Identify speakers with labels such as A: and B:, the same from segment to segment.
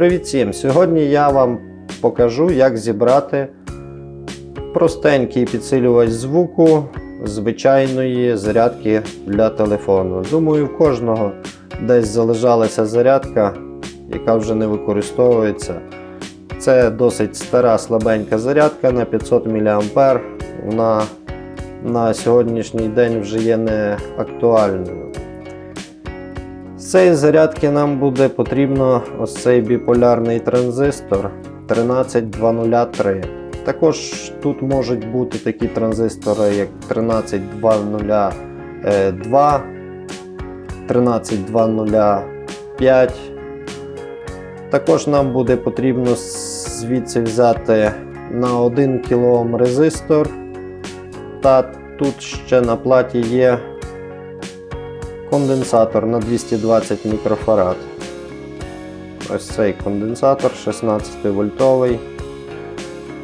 A: Привіт всім! Сьогодні я вам покажу, як зібрати простенький підсилювач звуку звичайної зарядки для телефону. Думаю, в кожного десь залежалася зарядка, яка вже не використовується. Це досить стара слабенька зарядка на 500 мА. Вона на сьогоднішній день вже є не актуальною. Цієї зарядки нам буде потрібно ось цей біполярний транзистор 13203. Також тут можуть бути такі транзистори, як 13202, 13205. Також нам буде потрібно звідси взяти на 1 кОм резистор. Та тут ще на платі є конденсатор на 220 мікрофарад. Ось цей конденсатор 16 вольтовий.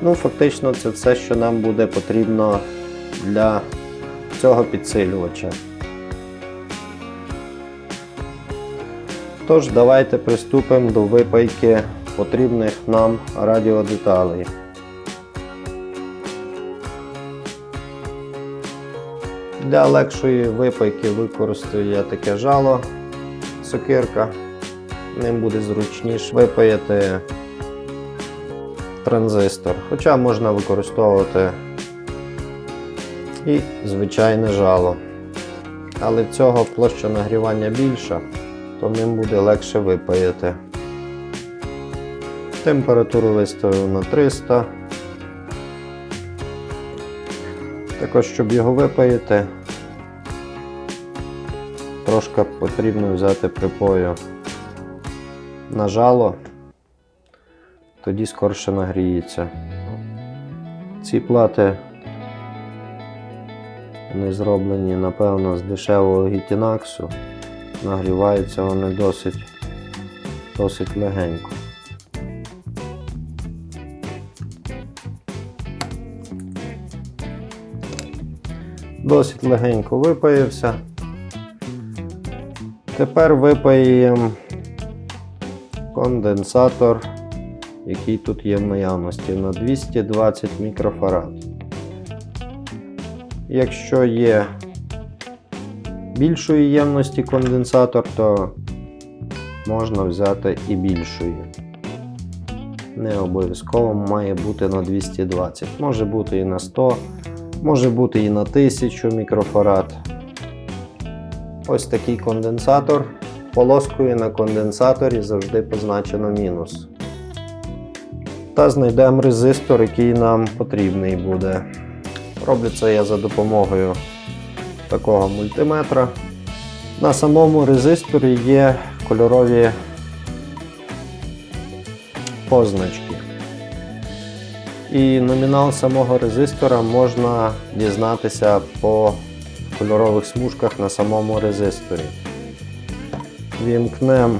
A: Ну, фактично, це все, що нам буде потрібно для цього підсилювача. Тож, давайте приступимо до випайки потрібних нам радіодеталей. Для легшої випайки використаю я таке жало, сокирка. Ним буде зручніше випаяти транзистор. Хоча можна використовувати і звичайне жало. Але цього площа нагрівання більша, то ним буде легше випаяти. Температуру виставив на 300. Також, щоб його випаяти, трошки потрібно взяти припою на жало, тоді скорше нагріється. Ці плати вони зроблені, напевно, з дешевого гітінаксу. Нагріваються вони досить, досить легенько. Досить легенько випаявся. Тепер випаємо конденсатор, який тут є в наявності на 220 мікрофарад. Якщо є більшої ємності конденсатор, то можна взяти і більшої. Не обов'язково має бути на 220, може бути і на 100, може бути і на 1000 мікрофарад. Ось такий конденсатор. Полоскою на конденсаторі завжди позначено мінус. Та знайдемо резистор, який нам потрібний буде. Роблю це я за допомогою такого мультиметра. На самому резисторі є кольорові позначки. І номінал самого резистора можна дізнатися по кольорових смужках на самому резисторі. Вімкнемо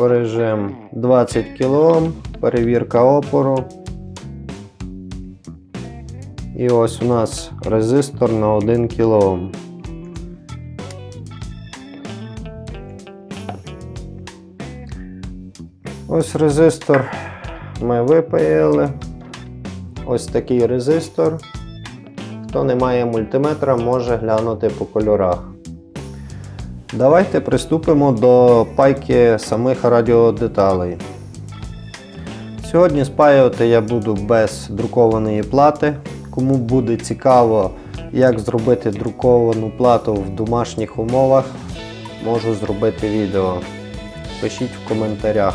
A: режим 20 кОм, перевірка опору. І ось у нас резистор на 1 кОм. Ось резистор ми випаяли. Ось такий резистор. Хто не має мультиметра, може глянути по кольорах. Давайте приступимо до пайки самих радіодеталей. Сьогодні спаювати я буду без друкованої плати. Кому буде цікаво, як зробити друковану плату в домашніх умовах, можу зробити відео. Пишіть в коментарях.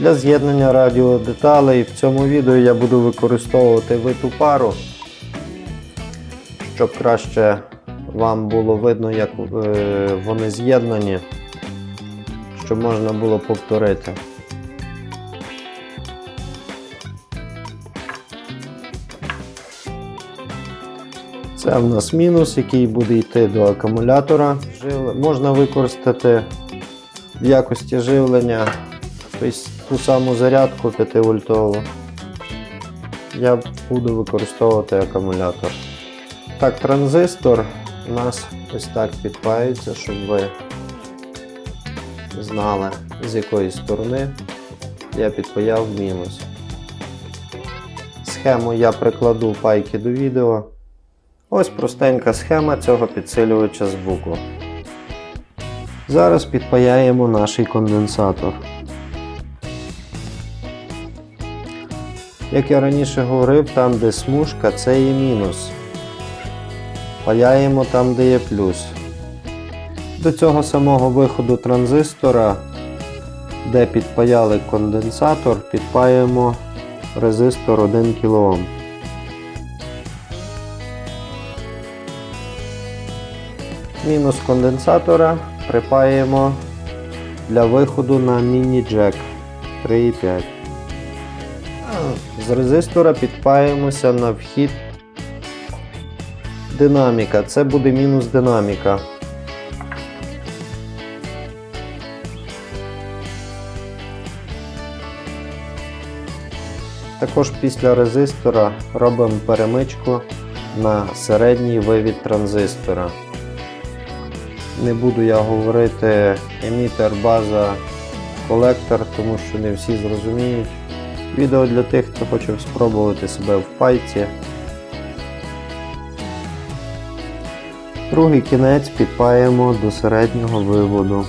A: Для з'єднання радіодеталей в цьому відео я буду використовувати виту пару, щоб краще вам було видно, як е, вони з'єднані, щоб можна було повторити. Це в нас мінус, який буде йти до акумулятора. Можна використати в якості живлення тобто ту саму зарядку 5 вольтову. Я буду використовувати акумулятор. Так, транзистор у нас ось так підпаюється, щоб ви знали, з якої сторони я підпаяв мінус. Схему я прикладу пайки до відео. Ось простенька схема цього підсилювача звуку. Зараз підпаяємо наш конденсатор. Як я раніше говорив, там де смужка, це є мінус. Паяємо там, де є плюс. До цього самого виходу транзистора, де підпаяли конденсатор, підпаємо резистор 1 кОм. Мінус конденсатора припаємо для виходу на міні-джек 3,5. З резистора підпаємося на вхід динаміка. Це буде мінус динаміка. Також після резистора робимо перемичку на середній вивід транзистора. Не буду я говорити емітер, база, колектор, тому що не всі зрозуміють. Відео для тих, хто хоче спробувати себе в пайці. Другий кінець підпаємо до середнього виводу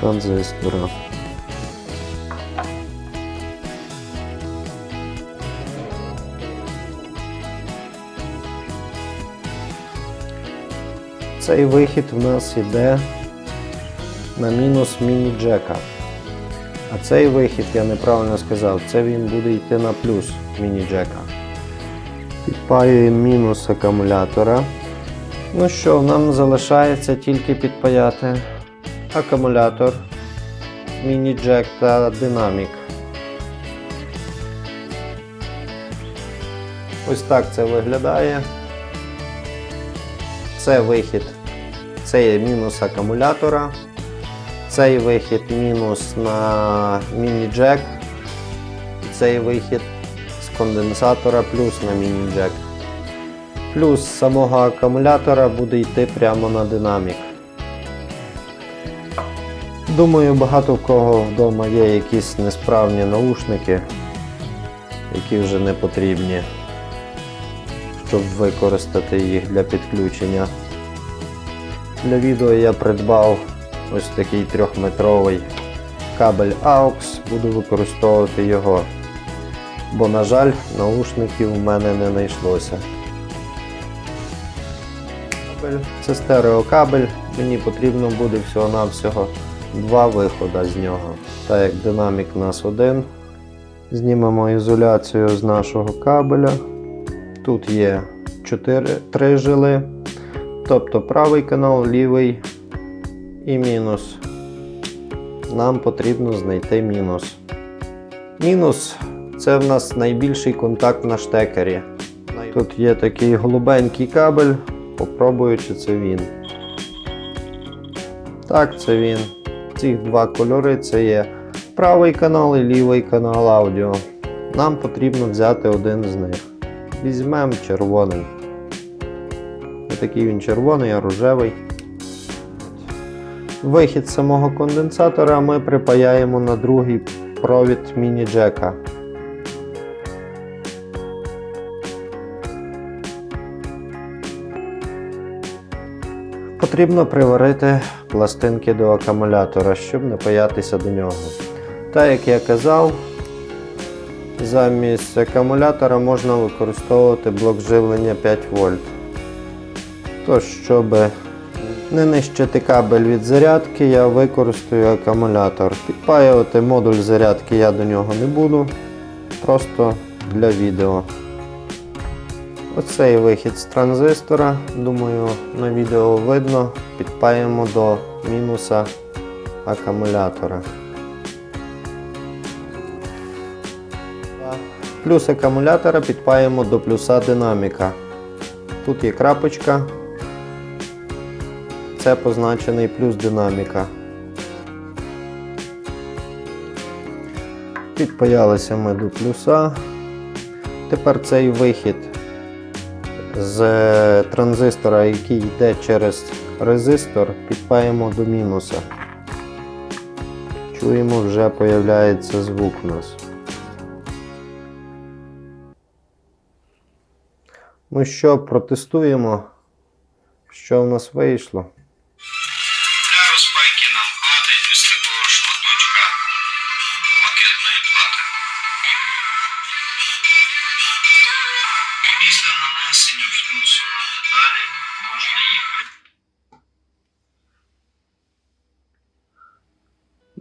A: транзистора. Цей вихід в нас йде на мінус міні-джека. А цей вихід, я неправильно сказав, це він буде йти на плюс міні-джека. Підпаюємо мінус акумулятора. Ну що, нам залишається тільки підпаяти акумулятор, міні-джек та динамік. Ось так це виглядає. Це вихід, це є мінус акумулятора. Цей вихід мінус на міні-джек. Цей вихід з конденсатора плюс на міні-джек. Плюс з самого акумулятора буде йти прямо на динамік. Думаю, багато в кого вдома є якісь несправні наушники, які вже не потрібні, щоб використати їх для підключення. Для відео я придбав ось такий трьохметровий кабель AUX, буду використовувати його, бо, на жаль, наушників в мене не знайшлося. Це стереокабель, мені потрібно буде всього-навсього два виходи з нього. Так як динамік у нас один, знімемо ізоляцію з нашого кабеля. Тут є 4, 3 жили, тобто правий канал, лівий і мінус. Нам потрібно знайти мінус. Мінус це в нас найбільший контакт на штекері. Тут є такий голубенький кабель. Попробую, чи це він. Так, це він. Ці два кольори це є правий канал і лівий канал аудіо. Нам потрібно взяти один з них. Візьмемо червоний. Ось такий він червоний, а рожевий. Вихід самого конденсатора ми припаяємо на другий провід міні-джека. Потрібно приварити пластинки до акумулятора, щоб не паятися до нього. Так як я казав, замість акумулятора можна використовувати блок живлення 5 вольт. Тож, щоб не нищити кабель від зарядки, я використаю акумулятор. Підпаювати модуль зарядки я до нього не буду, просто для відео. Оцей вихід з транзистора, думаю, на відео видно, підпаємо до мінуса акумулятора. Плюс акумулятора підпаємо до плюса динаміка. Тут є крапочка. Це позначений плюс динаміка. Підпаялися ми до плюса. Тепер цей вихід з транзистора, який йде через резистор, підпаємо до мінуса. Чуємо, вже появляється звук у нас. Ну що, протестуємо, що в нас вийшло.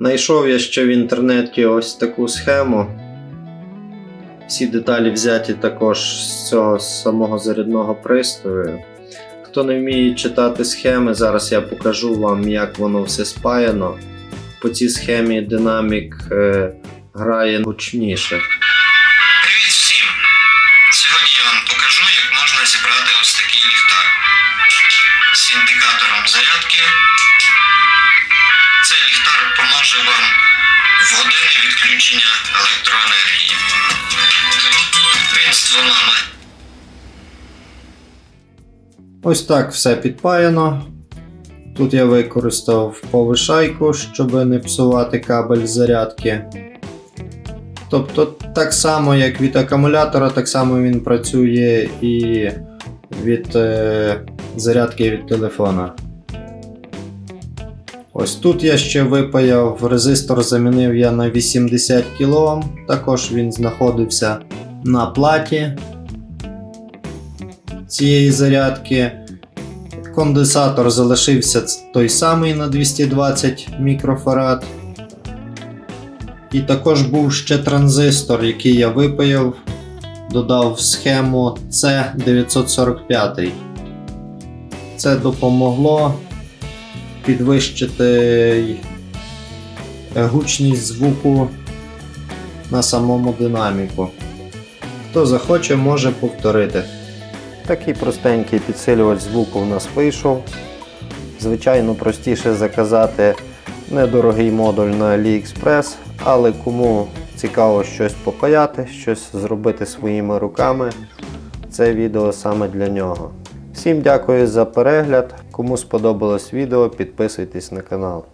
A: Найшов я ще в інтернеті ось таку схему. Всі деталі взяті також з цього самого зарядного пристрою. Хто не вміє читати схеми, зараз я покажу вам, як воно все спаяно. По цій схемі динамік е, грає гучніше.
B: Привіт всім! Сьогодні я вам покажу, як можна зібрати ось такий ліхтар з індикатором зарядки. Ліхтар вам в відключення електроенергії. Він з
A: Ось так все підпаяно. Тут я використав повишайку, щоб не псувати кабель зарядки. Тобто, так само, як від акумулятора, так само він працює і від е, зарядки від телефона. Ось тут я ще випаяв резистор, замінив я на 80 кОм. Також він знаходився на платі цієї зарядки. Конденсатор залишився той самий на 220 мікрофарад. І також був ще транзистор, який я випаяв, додав в схему C945. Це допомогло підвищити е, гучність звуку на самому динаміку. Хто захоче, може повторити. Такий простенький підсилювач звуку в нас вийшов. Звичайно, простіше заказати недорогий модуль на AliExpress, але кому цікаво щось попаяти, щось зробити своїми руками, це відео саме для нього. Всім дякую за перегляд. Кому сподобалось відео, підписуйтесь на канал.